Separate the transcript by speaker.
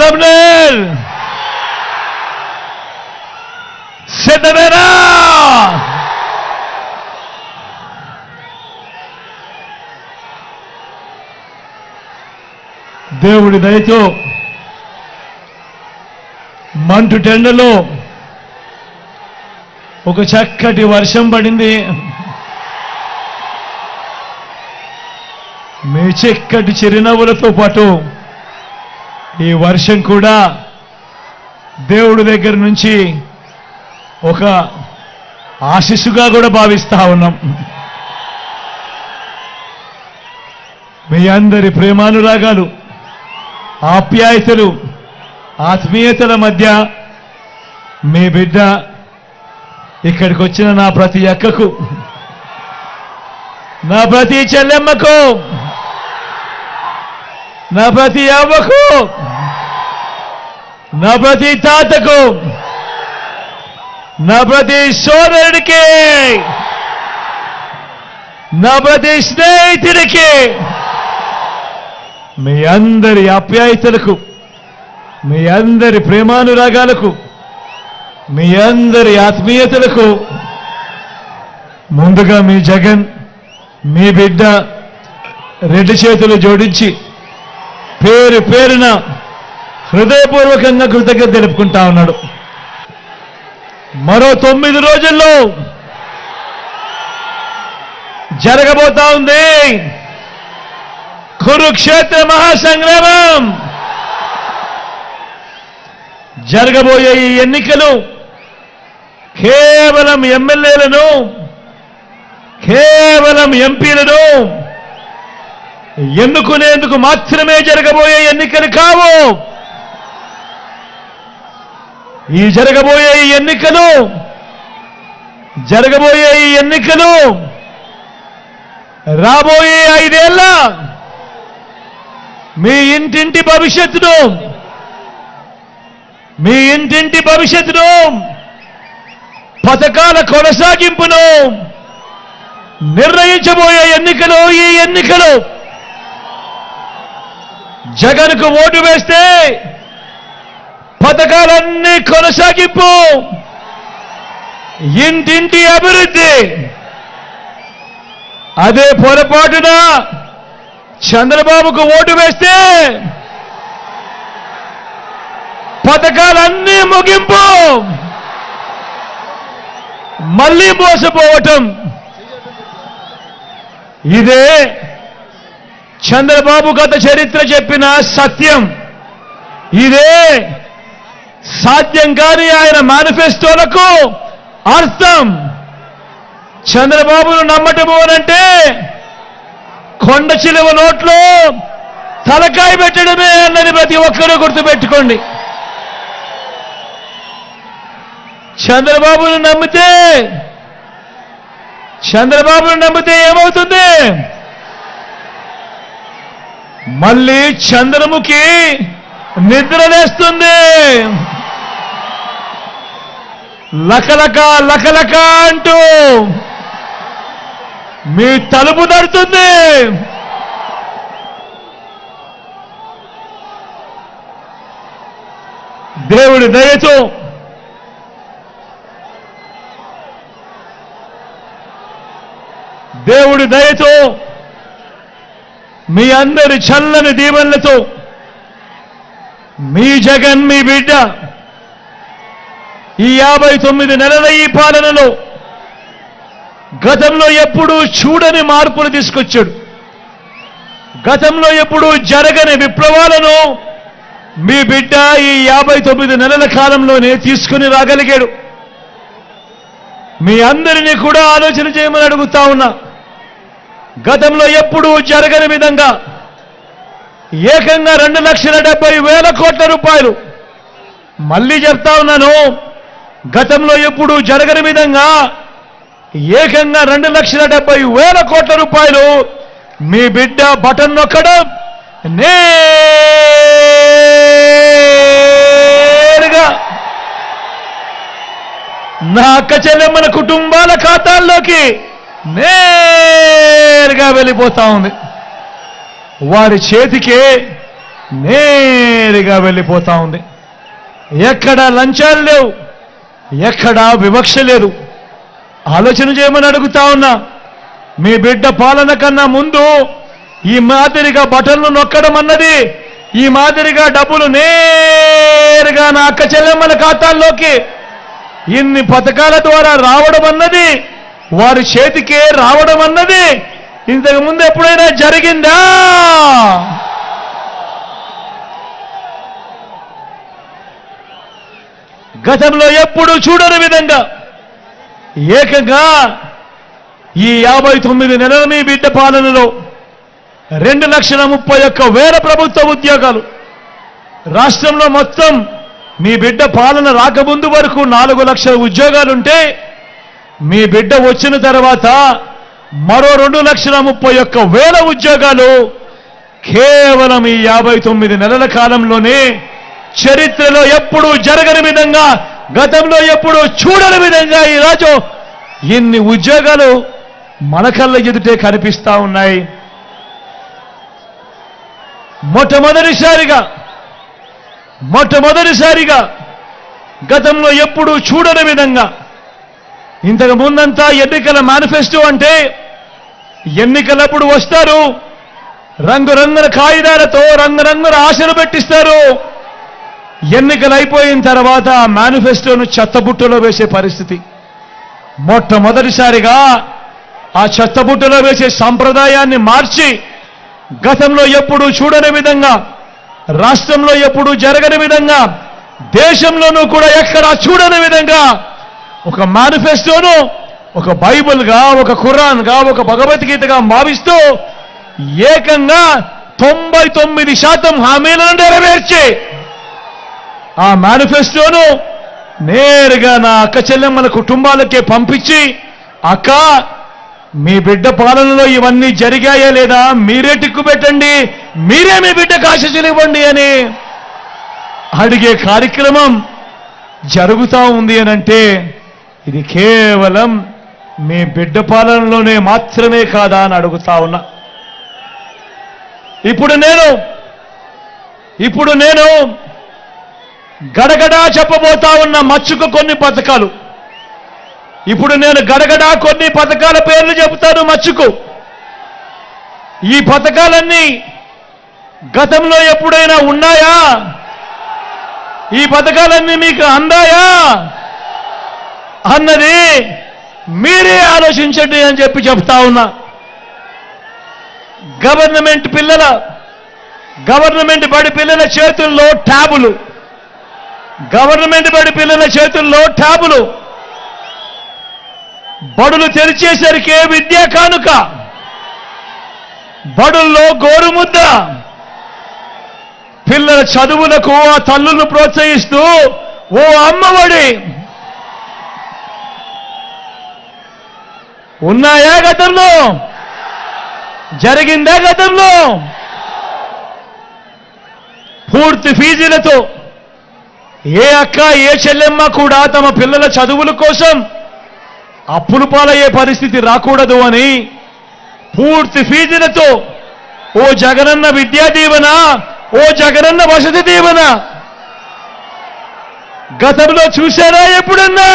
Speaker 1: అలబ్నేర్ సిద్ధమేనా దేవుడి దయతో మంటు టెండలో ఒక చక్కటి వర్షం పడింది. మీ చక్కటి చిరునవ్వులతో పాటు ఈ వర్షం కూడా దేవుడి దగ్గర నుంచి ఒక ఆశిస్సుగా కూడా భావిస్తా ఉన్నాం. మీ అందరి ప్రేమానురాగాలు ఆప్యాయతలు ఆత్మీయతల మధ్య మీ బిడ్డ ఇక్కడికి వచ్చిన నా ప్రతి అక్కకు నా ప్రతి చెల్లెమ్మకు నా ప్రతి అవ్వకు నా ప్రతి తాతకు నా ప్రతి సోదరుడికి నా ప్రతి స్నేహితుడికి మీ అందరి ఆప్యాయతలకు మీ అందరి ప్రేమానురాగాలకు మీ అందరి ఆత్మీయతలకు ముందుగా మీ జగన్ మీ బిడ్డ రెండు చేతులు జోడించి పేరు పేరున హృదయపూర్వకంగా కృతజ్ఞత తెలుపుకుంటా ఉన్నాడు. మరో తొమ్మిది రోజుల్లో జరగబోతా ఉంది కురుక్షేత్ర మహాసంగ్రామం. జరగబోయే ఈ ఎన్నికలు కేవలం ఎమ్మెల్యేలను కేవలం ఎంపీలను ఎన్నుకునేందుకు మాత్రమే జరగబోయే ఎన్నికలు కావు. ఈ జరగబోయే ఈ ఎన్నికలు జరగబోయే ఈ ఎన్నికలు రాబోయే ఐదేళ్ళ మీ ఇంటింటి భవిష్యత్తును మీ ఇంటింటి భవిష్యత్తును పథకాల కొనసాగింపును నిర్ణయించబోయే ఎన్నికలు ఈ ఎన్నికలు జగన్కు ఓటు వేస్తే పథకాలన్నీ కొనసాగింపు. ఇంటింటి అభివృద్ధి. అదే పొరపాటున చంద్రబాబుకు ఓటు వేస్తే పథకాలన్నీ ముగింపు. మళ్ళీ మోసపోవటం. ఇదే చంద్రబాబు గత చరిత్ర చెప్పిన సత్యం. ఇదే సాధ్యం కాని ఆయన మేనిఫెస్టోలకు అర్థం. చంద్రబాబును నమ్మటము అనంటే కొండ చిలువ నోట్లో తలకాయ పెట్టడమే అన్నది ప్రతి ఒక్కరూ గుర్తుపెట్టుకోండి. చంద్రబాబును నమ్మితే చంద్రబాబును నమ్మితే ఏమవుతుంది? మళ్ళీ చంద్రముఖి నిద్రలేస్తుంది లకలక లకలక అంటూ మీ తలుపు నడుతుంది దేవుడి దయతో దేవుడి దయతో మీ అందరి చల్లని దీవెనలతో మీ జగన్ మీ బిడ్డ. ఈ యాభై తొమ్మిది నెలల ఈ పాలనలో గతంలో ఎప్పుడూ చూడని మార్పులు తీసుకొచ్చాడు. గతంలో ఎప్పుడూ జరగని విప్లవాలను మీ బిడ్డ ఈ యాభై తొమ్మిది నెలల కాలంలోనే తీసుకుని రాగలిగాడు. మీ అందరినీ కూడా ఆలోచన చేయమని అడుగుతా ఉన్నా. గతంలో ఎప్పుడూ జరగని విధంగా ఏకంగా రెండు లక్షల డెబ్బై వేల కోట్ల రూపాయలు. మళ్ళీ చెప్తా ఉన్నాను గతంలో ఎప్పుడు జరగని విధంగా ఏకంగా రెండు లక్షల డెబ్బై వేల కోట్ల రూపాయలు మీ బిడ్డ బటన్ నొక్కడం నేరుగా నా అక్క చెల్లెమ్మల కుటుంబాల ఖాతాల్లోకి నేరుగా వెళ్ళిపోతా ఉంది. వారి చేతికే నేరుగా వెళ్ళిపోతా ఉంది. ఎక్కడ లంచాలు లేవు. ఎక్కడా వివక్ష లేదు. ఆలోచన చేయమని అడుగుతా ఉన్నా. మీ బిడ్డ పాలన కన్నా ముందు ఈ మాదిరిగా బటన్లు నొక్కడం అన్నది ఈ మాదిరిగా డబ్బులు నేరుగా నా అక్క చెల్లెమ్మల ఖాతాల్లోకి ఇన్ని పథకాల ద్వారా రావడం అన్నది వారి చేతికే రావడం అన్నది ఇంతకు ముందు ఎప్పుడైనా జరిగిందా? గతంలో ఎప్పుడు చూడని విధంగా ఏకంగా ఈ యాభై తొమ్మిది నెలల మీ బిడ్డ పాలనలో రెండు లక్షల ముప్పై ఒక్క వేల ప్రభుత్వ ఉద్యోగాలు రాష్ట్రంలో మొత్తం మీ బిడ్డ పాలన రాకముందు వరకు నాలుగు లక్షల ఉద్యోగాలుంటే మీ బిడ్డ వచ్చిన తర్వాత మరో రెండు లక్షల ముప్పై ఒక్క వేల ఉద్యోగాలు కేవలం ఈ యాభై తొమ్మిది నెలల కాలంలోనే చరిత్రలో ఎప్పుడూ జరగని విధంగా గతంలో ఎప్పుడూ చూడని విధంగా ఈరోజు ఇన్ని ఉద్యోగాలు మన కళ్ళ ఎదుటే కనిపిస్తా ఉన్నాయి. మొట్టమొదటిసారిగా మొట్టమొదటిసారిగా గతంలో ఎప్పుడూ చూడని విధంగా ఇంతకు ముందంతా ఎన్నికల మేనిఫెస్టో అంటే ఎన్నికలప్పుడు వస్తారు. రంగురంగుల కాగితాలతో రంగురంగుల ఆశలు పెట్టిస్తారు. ఎన్నికలు అయిపోయిన తర్వాత ఆ మేనిఫెస్టోను చెత్తబుట్టలో వేసే పరిస్థితి. మొట్టమొదటిసారిగా ఆ చెత్తబుట్టలో వేసే సంప్రదాయాన్ని మార్చి గతంలో ఎప్పుడూ చూడని విధంగా రాష్ట్రంలో ఎప్పుడూ జరగని విధంగా దేశంలోనూ కూడా ఎక్కడా చూడని విధంగా ఒక మేనిఫెస్టోను ఒక బైబిల్గా ఒక ఖురాన్గా ఒక భగవద్గీతగా భావిస్తూ ఏకంగా తొంభై తొమ్మిది శాతం హామీలను నెరవేర్చి ఆ మేనిఫెస్టోను నేరుగా నా అక్క చెల్లెమ్మల కుటుంబాలకే పంపించి అక్క మీ బిడ్డ పాలనలో ఇవన్నీ జరిగాయా లేదా? మీరే టిక్కు పెట్టండి మీరే మీ బిడ్డకు ఆశీస్సులు అని అడిగే కార్యక్రమం జరుగుతూ ఉంది అని అంటే ఇది కేవలం మీ బిడ్డ పాలనలోనే మాత్రమే కాదా అని అడుగుతా ఉన్నా. ఇప్పుడు నేను ఇప్పుడు నేను గడగడా చెప్పబోతా ఉన్న మచ్చుకు కొన్ని పథకాలు. ఇప్పుడు నేను గడగడా కొన్ని పథకాల పేర్లు చెబుతాను మచ్చుకు. ఈ పథకాలన్నీ గతంలో ఎప్పుడైనా ఉన్నాయా? ఈ పథకాలన్నీ మీకు అందాయా? అన్నది మీరే ఆలోచించండి అని చెప్పి చెప్తా ఉన్నా. గవర్నమెంట్ పిల్లల గవర్నమెంట్ బడి పిల్లల చేతుల్లో ట్యాబులు గవర్నమెంట్ బడి పిల్లల చేతుల్లో ట్యాబులు. బడులు తెరిచేసరికే విద్యా కానుక బడుల్లో గోరుముద్ద. పిల్లల చదువులకు ఆ తల్లులను ప్రోత్సహిస్తూ ఓ అమ్మఒడి ఉన్నాయా గతంలో? జరిగిందా గతంలో? పూర్తి ఫీజులతో ఏ అక్క ఏ చెల్లెమ్మ కూడా తమ పిల్లల చదువుల కోసం అప్పులు పాలయ్యే పరిస్థితి రాకూడదు అని పూర్తి ఫీజులతో ఓ జగనన్న విద్యా దీవెన ఓ జగనన్న వసతి దీవెన గతంలో చూశారా ఎప్పుడన్నా?